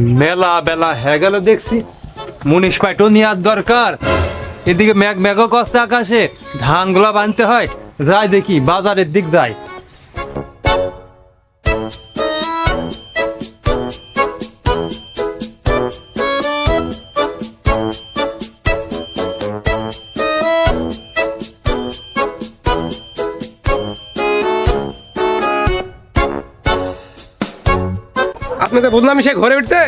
মেলা বেলা হয়ে গেল দেখছি। মুনিশ পাইটও নেওয়ার দরকার। এদিকে ম্যাগ মেঘও করছে আকাশে। ধানগুলা বানতে হয়। যাই দেখি, বাজারের দিক যাই। আপনি তো বললাম সে ঘরে উঠতে?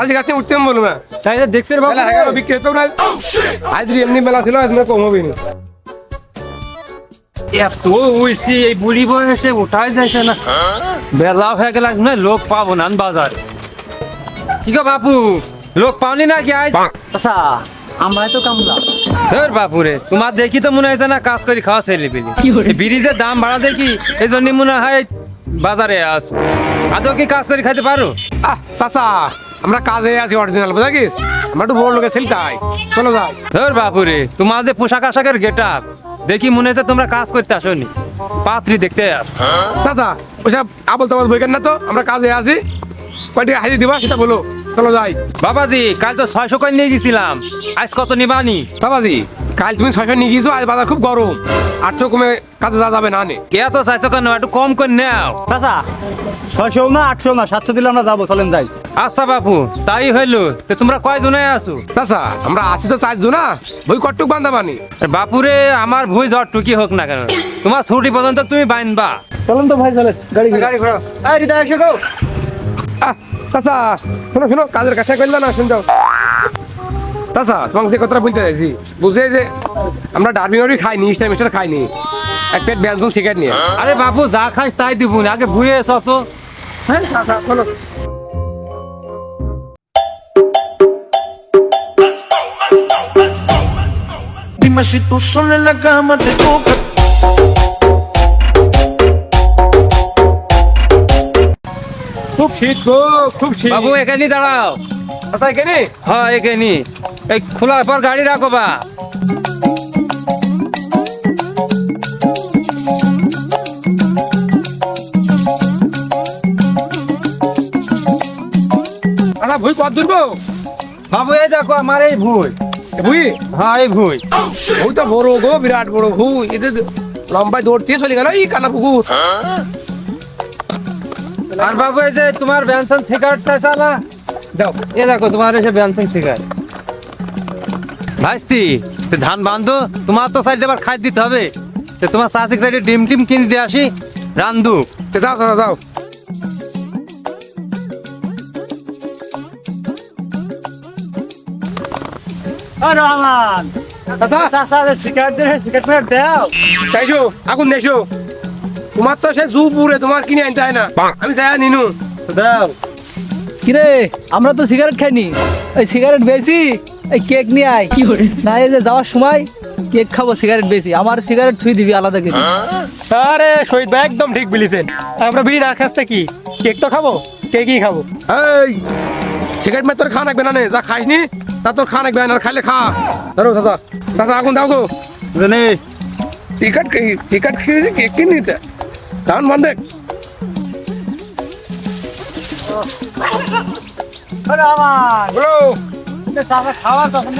আজকে গাছে উঠতে বলব না। তাই দেখছি বেলা হয়ে গেল বিক্রি হতো না আজ এমনি বেলা ছিল আজ কম হবে না। এত উইসি এই বুড়ি বয়সে উঠাই যাইছে না। বেলা হয়ে গেল না লোক পাবো না বাজারে। কি গো বাপু লোক পাওনি না কি আজ আচ্ছা আমরা তো কামলা। ধর বাপুরে তোমার দেখি তো মনে হয়েছে না কাজ করে খাওয়া ছেলে পেলে ব্রিজের দাম বাড়া দেখি এই জন্য মনে হয় বাজারে আস আদৌ কি কাজ করে খাইতে পারো? আহ চাচা আমরা কাজে আছি অরিজিনাল বুঝা গেছ আমরা একটু বড় লোকের ছেলেটাই। চলো যাই। ধর বাপুরে তোমার যে পোশাক আশাকের গেট আপ দেখি মনে হচ্ছে তোমরা কাজ করতে আসোনি। পাত্রি দেখতে আস। চাচা ওইসব আবল তাবল বইকেন না তো? আমরা কাজে আছি। কয়টি হাজির দিবা? সেটা বলো। চলো যাই। বাবাজি কাল তো ছয়শো কয়েন নিয়ে গেছিলাম। আজ কত নিবানি? বাবাজি কাল তুমি ছয়শো নিয়ে গিয়েছো আজ বাজার খুব গরম। আটশো কমে কাজে যাওয়া যাবে না নে। এত চাইছো কেন? একটু কম করে নাও। চাচা ছয়শো না আটশো না সাতশো দিলে আমরা যাব চলেন যাই। আচ্ছা বাপু তাই হইল। তো তোমরা কয়জনে আছো? চাচা আমরা আসি তো চারজন না বই কটুক বান্ধা বানি। বাপুরে আমার ভুই ঝড় টুকি হোক না কেন। তোমার ছুটি পর্যন্ত তুমি বাইনবা চলেন তো ভাই চলেন গাড়ি গাড়ি ঘোড়া এই হৃদয় এসে গো। আহ, চাচা শোনো শোনো কাজের কাছে করলে না শুন চাচা তোমাকে যে কথাটা বলতে চাইছি বুঝে যে আমরা ডারবি মারবি খাইনি স্টার মিস্টার খাইনি। এক প্লেট ব্যঞ্জন সিগারেট নিয়ে। আরে বাপু যা খাস তাই দিব না আগে ভুয়ে এসো তো। হ্যাঁ চাচা চলো Dime si tú sola en la cama te toca. খুব শীত গো খুব শীত। বাবু এখানে দাঁড়াও। আচ্ছা এখানে হ্যাঁ এখানে এই খোলার পর গাড়ি রাখো বা। আচ্ছা ভুই কত দূর গো বাবু এই দেখো আমার এই ভুই। ভুই? হ্যাঁ এই ভুই। ভুই তো বড় গো বিরাট বড় ভুই। এতে লম্বায় দৌড়তে চলে গেল এই কানা পুকুর। আর বাবু এই যে তোমার ব্যঞ্জন সিগারেটটা চালা। যাও। এ দেখো তোমার এসে ভাইস্তি তো ধান বান্ধো তোমার তো সাইডে আবার খাই দিতে হবে। তো তোমার চাষিক সাইডে ডিম টিম কিনে দিয়ে আসি রান্ধু। তে যাও যাও যাও। রহমান তাইছো আগুন তোমার তো সে জু পুরে তোমার কিনে আনতে হয় না। আমি চাই নিনু। দাও। কিরে আমরা তো সিগারেট খাইনি। এই সিগারেট বেশি এই কেক নিয়ে আয়। কি না এই যে যাওয়ার সময় কেক খাব সিগারেট বেশি আমার সিগারেট থুই দিবি আলাদা করে। আরে শহীদ ভাই একদম ঠিক বলেছেন। আমরা বিড়ি না খাসতে কি? কেক তো খাব কেকই খাব। এই সিগারেট মে তোর খাওয়া লাগবে না নে? যা খাইসনি তা তোর খাওয়া লাগবে না খাইলে খা। ধরো চাচা চাচা আগুন দাও গো। জানি টিকট টিকট খেয়ে কেক কিনে নিতে ধান বান্ধে। খাওয়া তখন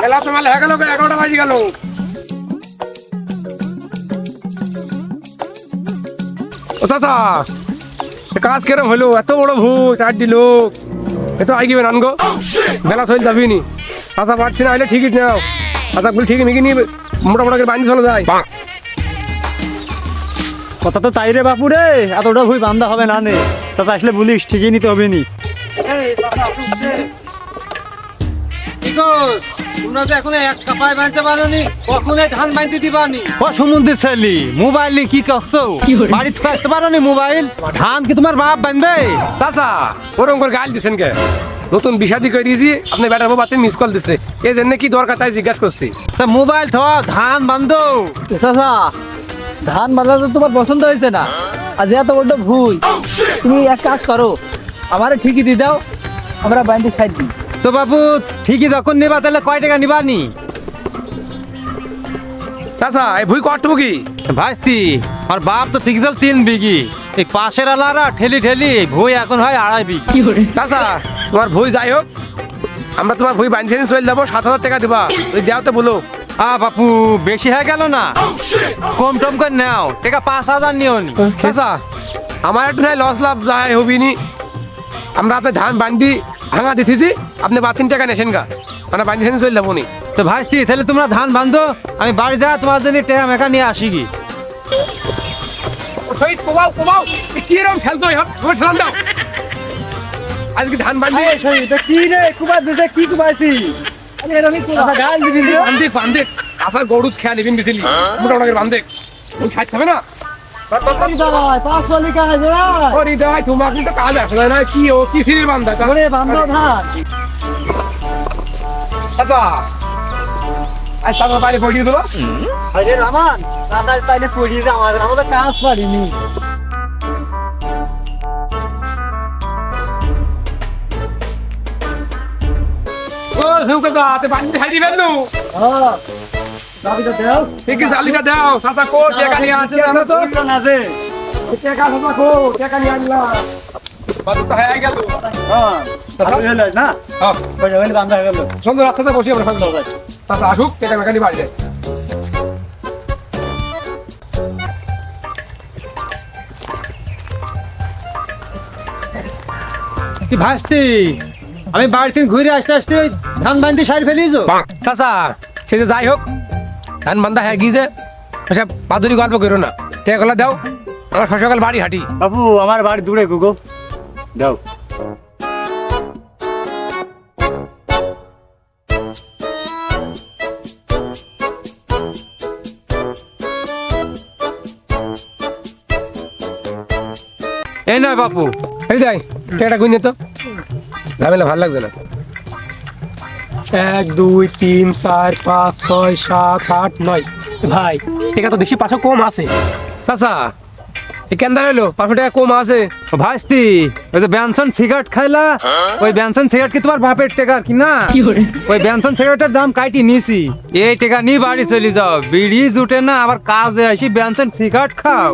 খেলা তো হয়ে গেল এগারোটা বাজে গেল। চাচা কাজ কেরম হলো? এত বড় ভূত চারটি লোক। এত আগে বেরান গো। বেলা সইল যাবি নি চাচা পারছি না আইলে ঠিকই নাও। চাচা বলে ঠিক নাকি নিয়ে মোটা মোটা করে বান্ধি চলে যায় কথা তো তাই রে বাপু রে এতটা ভুই বান্ধা হবে না নে। তাতে আসলে বলিস ঠিকই নিতে হবে নি। তোমরা তো এখন এক কাপায় বানতে পারোনি কখনোই ধান বানতে দিবানি। ও সমুদ্রে ছেলি মোবাইল নিয়ে কি করছ? বাড়ি থেকে আসতে পারোনি মোবাইল। ধান কি তোমার বাপ বানবে চাচা ওরকম করে গাল দিচ্ছেন কে? নতুন বিষাদি করে দিয়েছি আপনি ব্যাটার বউ মিস কল দিচ্ছে এই জন্য কি দরকার তাই জিজ্ঞাসা করছি? মোবাইল থ ধান বান্ধো চাচা ধান বাঁধা তো তোমার পছন্দ হয়েছে না। আজ এত বড় ভুই তুমি এক কাজ করো আমারে ঠিকই দিয়ে দাও আমরা বাইন্ডি খাই দিই। তো বাবু ঠিকই যখন নিবা তাহলে কয় টাকা নিবানি চাচা এই ভুই কটুকু কি? ভাইস্তি আর বাপ তো ঠিক চল তিন বিঘি। এই পাশের আলারা ঠেলি ঠেলি ভুই এখন হয় আড়াই বিঘি। চাচা তোমার ভুই যাই হোক আমরা তোমার ভুই বাঁধতে চলে যাব সাত হাজার টাকা দিবা। ওই দেও তো বলো। আ বাপু বেশি হয়ে গেল না? কম টম করে নাও টাকা পাঁচ হাজার নিও নি। চাচা আমার একটু নাই লস লাভ যাই হবি নি আমরা আপনার ধান বান্ধি ভাঙা দিতেছি আপনি বাতিন টাকা নেছেন গা। মানে বান্ধি চলে যাব নি। তো ভাইস্তি তাহলে তোমরা ধান বান্ধো আমি বাড়ি যা তোমার জন্য টেয়া মেকা নিয়ে আসি কি কোবাও কোবাও কি রকম খেলতো তোমার খেলাম দাও আজকে ধান বান্ধি। কি রে? কুবা দিছে কি কুবাইছি? আচ্ছা, গাল দিবি রে। বান্ধে বান্ধে আসার গরু খেয়া নিবিন দিছিলি মোটামুটি বান্ধে ওই খাইতে হবে না? তোমার কিন্তু কাজ আসলে না কি ও কি সিরির বান্ধা? ওরে বান্ধব ধান। চাচা আজ চাচা বাইরে পড়িয়ে দিল। রামান, দাদার পাইলে পড়িয়ে আমাদের, আমাদের কাজ পারিনি। ও হেউকে দা তে খাই দিবেন নু হ্যাঁ, চাবিটা দেও। আছে দাও চাচা কো টাকা নিয়ে আসছে জানো তো। টাকা চাচা কো টাকা নিয়ে আনলাম। সুন্দর রাস্তাতে বসে আমরা ফেলতে আসুক টাকা মেকানি বাড়ি কি ভাইস্তি আমি বাড়ি থেকে ঘুরে আসতে আসতে ওই ধান বান্ধি সারি ফেলিয়েছো? চাচা সে যে যাই হোক ধান বান্ধা হ্যাঁ গিয়েছে। সব বাদুরি গল্প করো না। টাকাগুলো দাও আমার সকাল বাড়ি হাঁটি। বাবু আমার বাড়ি দূরে গুগো। দাও। এই নয় বাপু। এই যাই টাকাটা গুঞ্জে তো। ঝামেলা ভালো লাগছে না? এক দুই তিন চার পাঁচ ছয় সাত আট নয়। ভাই টাকা তো দেখছি পাঁচশো কম আছে। চাচা এই কেন্দা হইল পাঁচশো টাকা কম আছে। ও ভাইস্তি ওই যে ব্যানসন সিগারেট খাইলা ওই ব্যানসন সিগারেট কি তোমার বাপের টাকা কি না? ওই ব্যানসন সিগারেটের দাম কাটি নিছি। এই টাকা নিয়ে বাড়ি চলে যাও বিড়ি জুটে না আবার কাজে আসি ব্যানসন সিগারেট খাও।